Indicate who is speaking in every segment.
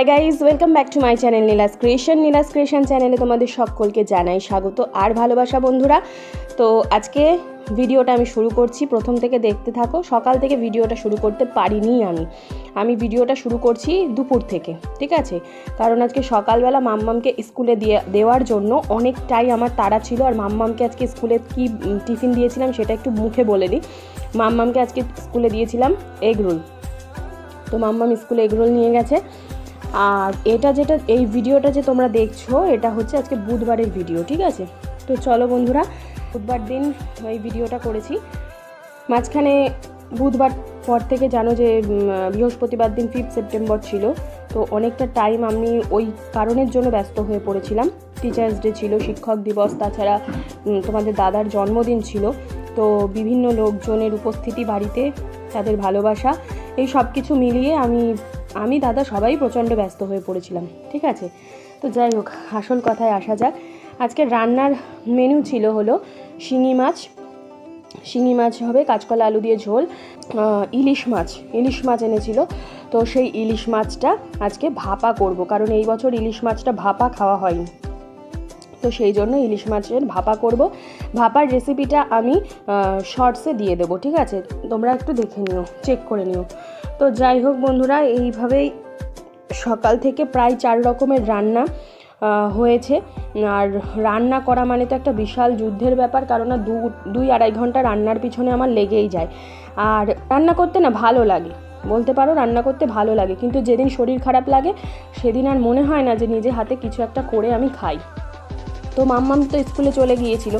Speaker 1: Hi guys welcome back to my channel Neela's creation Neela's creation চ্যানেলে তোমাদের সকলকে জানাই স্বাগত আর ভালোবাসা বন্ধুরা। তো আজকে ভিডিওটা আমি শুরু করছি। প্রথম থেকে দেখতে থাকো, সকাল থেকে ভিডিওটা শুরু করতে পারিনি আমি। আমি ভিডিওটা শুরু করছি দুপুর থেকে, ঠিক আছে? কারণ আজকে সকালবেলা মাম্মামকে স্কুলে দিয়ে, দেওয়ার জন্য অনেকটাই আমার তাড়া ছিল, আর মাম্মামকে আজকে স্কুলে কি টিফিন দিয়েছিলাম সেটা একটু মুখে বলে দিই। মাম্মামকে আজকে স্কুলে দিয়েছিলাম এগরোল তো মাম্মাম স্কুলে এগরোল নিয়ে গেছে। আর এটা যেটা, এই ভিডিওটা যে তোমরা দেখছ, এটা হচ্ছে আজকে বুধবারের ভিডিও, ঠিক আছে? তো চলো বন্ধুরা, বুধবার দিন এই ভিডিওটা করেছি। মাঝখানে বুধবার পর থেকে জানো যে বৃহস্পতিবার দিন ফিফথ সেপ্টেম্বর ছিল, তো অনেকটা টাইম আমি ওই কারণের জন্য ব্যস্ত হয়ে পড়েছিলাম। টিচার্স ডে ছিল, শিক্ষক দিবস, তাছাড়া তোমাদের দাদার জন্মদিন ছিল, তো বিভিন্ন লোকজনের উপস্থিতি বাড়িতে, তাদের ভালোবাসা, এই সব কিছু মিলিয়ে আমি আমি দাদা সবাই প্রচণ্ড ব্যস্ত হয়ে পড়েছিলাম, ঠিক আছে? তো যাই হোক, আসল কথায় আসা যাক। আজকে রান্নার মেনু ছিল হলো শিঙি মাছ। শিঙি মাছ হবে কাঁচকলা, আলু দিয়ে ঝোল ইলিশ মাছ। ইলিশ মাছ এনেছিল। তো সেই ইলিশ মাছটা আজকে ভাপা করব, কারণ এই বছর ইলিশ মাছটা ভাপা খাওয়া হয়নি। তো সেই জন্য ইলিশ মাছের ভাপা করব। ভাপার রেসিপিটা আমি শর্টসে দিয়ে দেবো, ঠিক আছে? তোমরা একটু দেখে নিও চেক করে নিও। তো যাই হোক বন্ধুরা, এইভাবেই সকাল থেকে প্রায় চার রকমের রান্না হয়েছে। আর রান্না করা মানে তো একটা বিশাল যুদ্ধের ব্যাপার, কারণ না দু, দুই আড়াই ঘণ্টা রান্নার পিছনে আমার লেগেই যায়। আর রান্না করতে না ভালো লাগে, বলতে পারো রান্না করতে ভালো লাগে, কিন্তু যেদিন শরীর খারাপ লাগে, সেদিন আর মনে হয় না যে নিজে হাতে কিছু একটা করে আমি খাই। তো মাম্মাম তো স্কুলে চলে গিয়েছিল,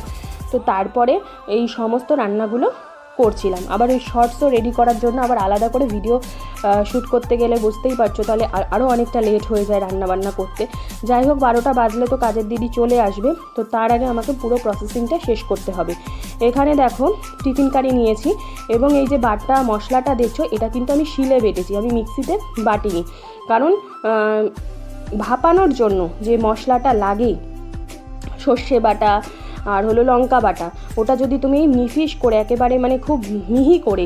Speaker 1: তো তারপরে এই সমস্ত রান্নাগুলো করছিলাম। আবার ওই শর্টসও রেডি করার জন্য আবার আলাদা করে ভিডিও শ্যুট করতে গেলে বুঝতেই পারছ, তাহলে আরও অনেকটা লেট হয়ে যায় রান্না বান্না করতে। যাই হোক, বারোটা বাজলে তো কাজের দিদি চলে আসবে, তো তার আগে আমাকে পুরো প্রসেসিংটা শেষ করতে হবে। এখানে দেখো টিফিন কারি নিয়েছি এবং এই যে বাটা মশলাটা দেখছ, এটা কিন্তু আমি শিলে বেটেছি, আমি মিক্সিতে বাটিনি। কারণ ভাপানোর জন্য যে মশলাটা লাগে, সর্ষে বাটা আর হলো লঙ্কা বাটা। ওটা যদি তুমি নিফিস করে একেবারে মানে খুব মিহি করে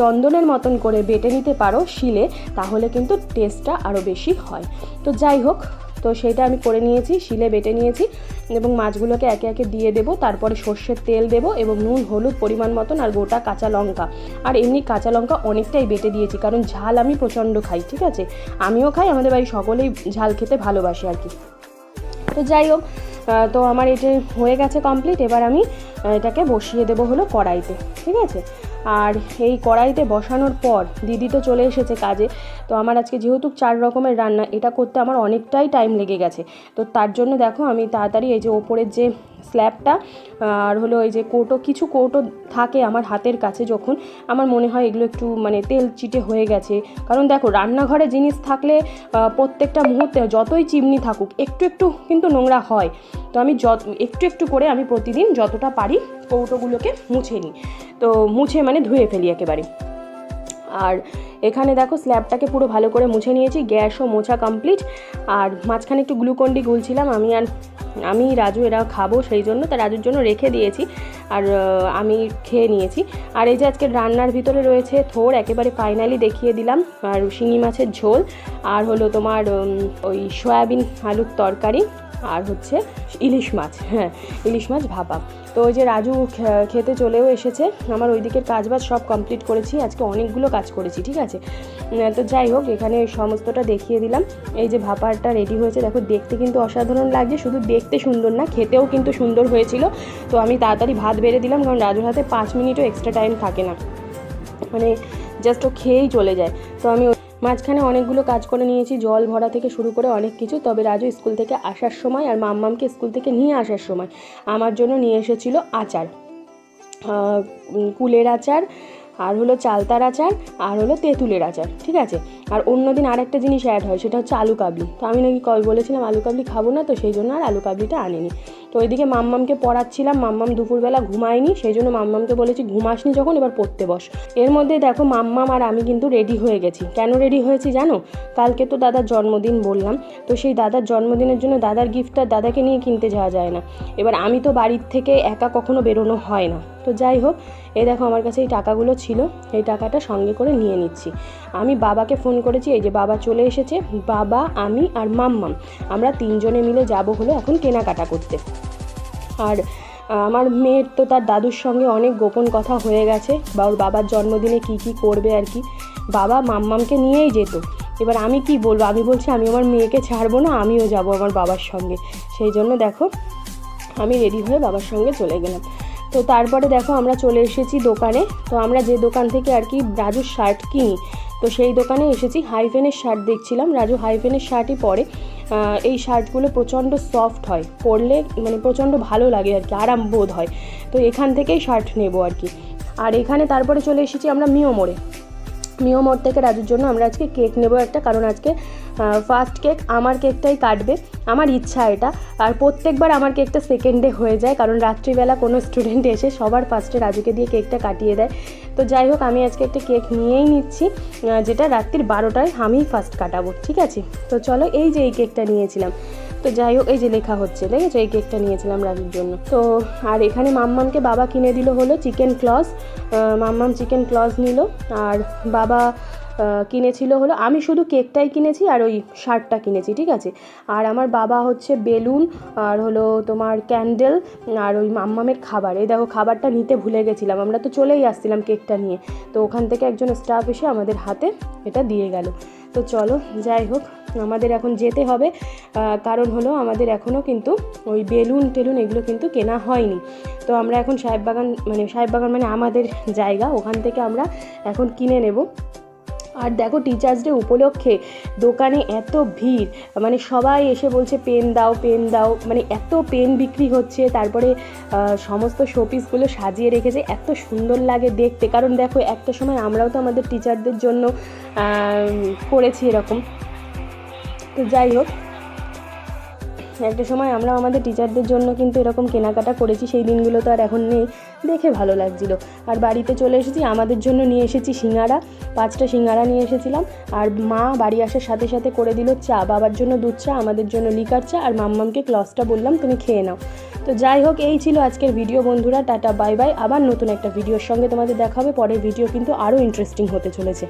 Speaker 1: চন্দনের মতন করে বেটে নিতে পারো শিলে, তাহলে কিন্তু টেস্টটা আরও বেশি হয়। তো যাই হোক, তো সেটা আমি করে নিয়েছি, শিলে বেটে নিয়েছি এবং মাছগুলোকে একে একে দিয়ে দেবো, তারপরে সর্ষের তেল দেবো এবং নুন, হলুদ পরিমাণ মতন আর গোটা কাঁচা লঙ্কা। আর এমনি কাঁচা লঙ্কা অনেকটাই বেটে দিয়েছি, কারণ ঝাল আমি প্রচণ্ড খাই, ঠিক আছে? আমিও খাই, আমাদের বাড়ি সকলেই ঝাল খেতে ভালোবাসে আর কি। তো যাই হোক তো আমার এটা হয়ে গেছে কমপ্লিট এবার আমি এটাকে বসিয়ে দেবো হলো কড়াইতে, ঠিক আছে? আর এই কড়াইতে বসানোর পর, দিদি তো চলে এসেছে কাজে, তো আমার আজকে যেহেতু চার রকমের রান্না, এটা করতে আমার অনেকটাই টাইম লেগে গেছে। তো তার জন্য দেখো আমি তাড়াতাড়ি এই যে ওপরের যে স্ল্যাবটা আর হলো ওই যে কৌটো, কিছু কৌটো থাকে আমার হাতের কাছে যখন, আমার মনে হয় এগুলো একটু মানে তেল চিটে হয়ে গেছে। কারণ দেখো, রান্নাঘরে জিনিস থাকলে প্রত্যেকটা মুহূর্তে যতই চিমনি থাকুক, একটু একটু কিন্তু নোংরা হয়। তো আমি যত, একটু একটু করে আমি প্রতিদিন যতটা পারি কৌটোগুলোকে মুছে নিই। তো মুছে মানে ধুয়ে ফেলি একেবারে। আর এখানে দেখো স্ল্যাবটাকে পুরো ভালো করে মুছে নিয়েছি, গ্যাসও মোছা কমপ্লিট আর মাঝখানে একটু গ্লুকন্ডি গুলছিলাম, আমি আর আমি, রাজু এরা খাব সেই জন্য, তা রাজুর জন্য রেখে দিয়েছি। আর আমি খেয়ে নিয়েছি। আর এই যে আজকে রান্নার ভিতরে রয়েছে থোর, একেবারে ফাইনালি দেখিয়ে দিলাম। আর শিঙি মাছের ঝোল, আর হলো তোমার ওই সয়াবিন আলুর তরকারি, আর হচ্ছে ইলিশ মাছ হ্যাঁ ইলিশ মাছ ভাপা। তো ওই যে রাজু খেতে চলেও এসেছে। আমার ওই দিকের কাজবাজ সব কমপ্লিট করেছি। আজকে অনেকগুলো কাজ করেছি, ঠিক আছে? তো যাই হোক, এখানে ওই সমস্তটা দেখিয়ে দিলাম। এই যে ভাপারটা রেডি হয়েছে, দেখো, দেখতে কিন্তু অসাধারণ লাগছে। শুধু দেখতে সুন্দর না, খেতেও কিন্তু সুন্দর হয়েছিল। তো আমি তাড়াতাড়ি ভাত বেড়ে দিলাম, কারণ রাজুর হাতে পাঁচ মিনিটও এক্সট্রা টাইম থাকে না। মানে জাস্ট ও খেয়েই চলে যায়। তো আমি মাঝখানে অনেকগুলো কাজ করে নিয়েছি, জল ভরা থেকে শুরু করে অনেক কিছু। তবে রাজু স্কুল থেকে আসার সময় আর মাম্মামকে স্কুল থেকে নিয়ে আসার সময় আমার জন্য নিয়ে এসেছিল আচার। কুলের আচার, আর হলো চালতার আচার, আর হলো তেঁতুলের আচার, ঠিক আছে? আর অন্যদিন আরেকটা জিনিস অ্যাড হয়, সেটা হচ্ছে আলু কাবলি। তো আমি নাকি কল বলেছিলাম, আলু কাবলি খাব না, তো সেই জন্য আর আলু কাবলিটা আনিনি। তো ওইদিকে মাম্মামকে পড়াচ্ছিলাম, মাম্মাম দুপুরবেলা ঘুমায়নি, সেই জন্য মাম্মামকে বলেছি ঘুমাসনি যখন, এবার পড়তে বস। এর মধ্যে দেখো মাম্মাম আর আমি কিন্তু রেডি হয়ে গেছি। কেন রেডি হয়েছি জানো? কালকে তো দাদার জন্মদিন বললাম, তো সেই দাদার জন্মদিনের জন্য দাদার গিফটটা দাদাকে নিয়ে কিনতে যাওয়া যায় না। এবার আমি তো বাড়ির থেকে একা কখনো বেরোনো হয় না। তো যাই হোক, এই দেখো আমার কাছে এই টাকাগুলো ছিল, এই টাকাটা সঙ্গে করে নিয়ে নিচ্ছি। আমি বাবাকে ফোন করেছি, এই যে বাবা চলে এসেছে, বাবা, আমি আর মাম্মাম, আমরা তিনজনে মিলে যাব হলো এখন কেনাকাটা করতে। আর আমার মেয়ের তো তার দাদুর সঙ্গে অনেক গোপন কথা হয়ে গেছে, বা ওর বাবার জন্মদিনে কি কি করবে আর কি। বাবা মাম্মামকে নিয়েই যেত। এবার আমি কি বলব? আমি বলছি, আমি আমার মেয়েকে ছাড়বো না, আমিও যাব আমার বাবার সঙ্গে। সেই জন্য দেখো, আমি রেডি হয়ে বাবার সঙ্গে চলে গেলাম। তো তারপরে দেখো আমরা চলে এসেছি দোকানে। তো আমরা যে দোকান থেকে আর কি রাজুর শার্ট কিনি, তো সেই দোকানে এসেছি হাইফেনের শার্ট দেখছিলাম। রাজু হাইফেনের শার্টই পরে। এই শার্টগুলো প্রচণ্ড সফট হয়, পরলে মানে প্রচণ্ড ভালো লাগে আর কি, আরাম বোধ হয়। তো এখান থেকেই শার্ট নেব আর কি। আর এখানে তারপরে চলে এসেছি আমরা মিও মোড়ে মিও মোড় থেকে রাজুর জন্য আমরা আজকে কেক নেব একটা, কারণ আজকে ফার্স্ট কেক আমার কেকটাই কাটবে। আমার ইচ্ছা এটা। আর প্রত্যেকবার আমার কেকটা সেকেন্ডে হয়ে যায়, কারণ রাত্রিবেলা কোনো স্টুডেন্ট এসে সবার ফার্স্টে রাজুকে দিয়ে কেকটা কাটিয়ে দেয়। তো যাই হোক, আমি আজকে একটা কেক নিয়েই নিচ্ছি যেটা রাত্রির বারোটায় আমিই ফার্স্ট কাটাবো, ঠিক আছে? তো চলো, এই যে এই কেকটা নিয়েছিলাম। তো যাই হোক, এই যে লেখা হচ্ছে, দেখেছ? এই কেকটা নিয়েছিলাম রাজুর জন্য। তো আর এখানে মাম্মামকে বাবা কিনে দিল হলো চিকেন ক্লস মাম্মাম চিকেন ক্লস নিল। আর বাবা কিনেছিল হলো, আমি শুধু কেকটাই কিনেছি আর ওই শার্টটা কিনেছি, ঠিক আছে? আর আমার বাবা হচ্ছে বেলুন আর হলো তোমার ক্যান্ডেল আর ওই মাম্মামের খাবার। এই দেখো, খাবারটা নিতে ভুলে গেছিলাম। আমরা তো চলেই আসছিলাম কেকটা নিয়ে। তো ওখান থেকে একজন স্টাফ এসে আমাদের হাতে এটা দিয়ে গেল। তো চলো, যাই হোক, আমাদের এখন যেতে হবে। কারণ হলো আমাদের এখনও কিন্তু ওই বেলুন টেলুন এগুলো কিন্তু কেনা হয়নি। তো আমরা এখন সাহেব বাগান মানে সাহেববাগান মানে আমাদের জায়গা। ওখান থেকে আমরা এখন কিনে নেব। আর দেখো টিচার্স ডে উপলক্ষে দোকানে এত ভিড় মানে সবাই এসে বলছে পেন দাও পেন দাও। মানে এত পেন বিক্রি হচ্ছে, তারপরে সমস্ত শোপিসগুলো সাজিয়ে রেখেছে। এত সুন্দর লাগে দেখতে। কারণ দেখো, একটা সময় আমরাও তো আমাদের টিচারদের জন্য করেছি এরকম। তো যাই হোক একটা সময় আমরা আমাদের টিচারদের জন্য কিন্তু এরকম কেনাকাটা করেছি, সেই দিনগুলো তো আর এখন নেই। দেখে ভালো লাগছিল। আর বাড়িতে চলে এসেছি, আমাদের জন্য নিয়ে এসেছি সিঙ্গারা, পাঁচটা সিঙ্গারা নিয়ে এসেছিলাম। আর মা বাড়ি আসার সাথে সাথে করে দিল চা। বাবার জন্য দুধ চা, আমাদের জন্য লিকার চা। আর মাম্মামকে ক্লসটা বললাম, তুমি খেয়ে নাও। তো যাই হোক, এই ছিল আজকের ভিডিও বন্ধুরা। টাটা, বাই বাই। আবার নতুন একটা ভিডিওর সঙ্গে তোমাদের দেখা হবে। পরের ভিডিও কিন্তু আরও ইন্টারেস্টিং হতে চলেছে।